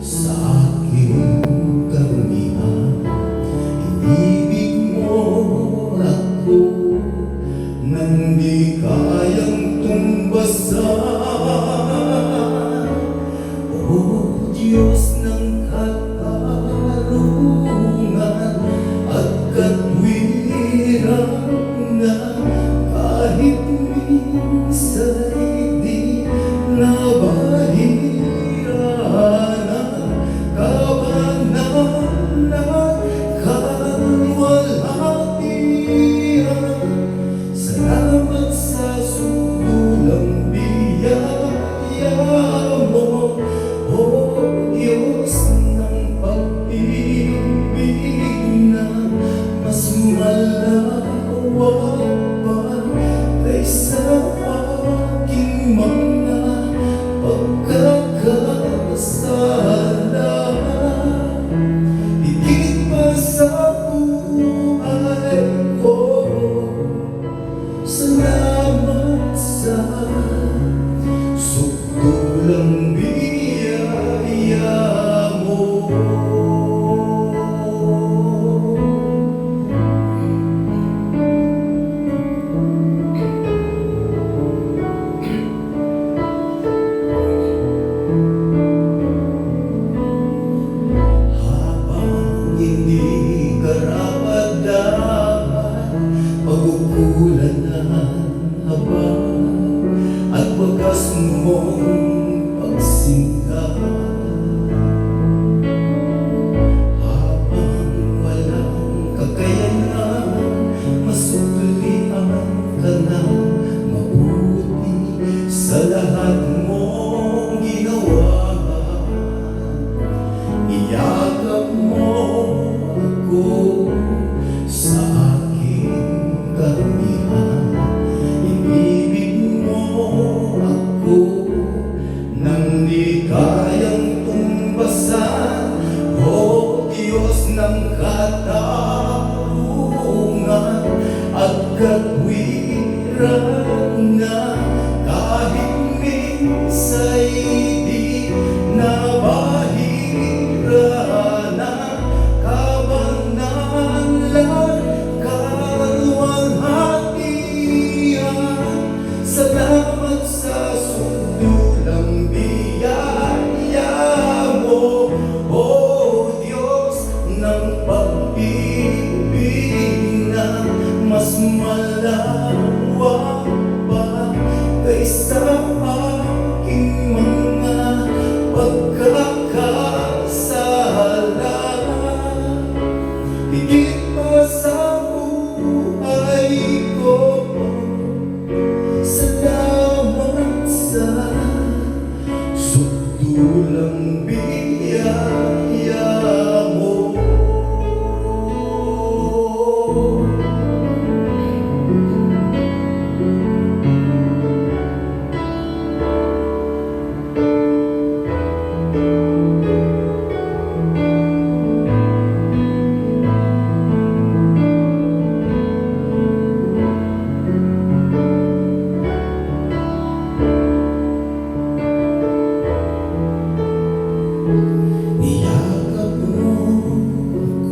sa aking karumihan. Inibig mo ako nang di kayang tumbasan.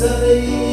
Sunday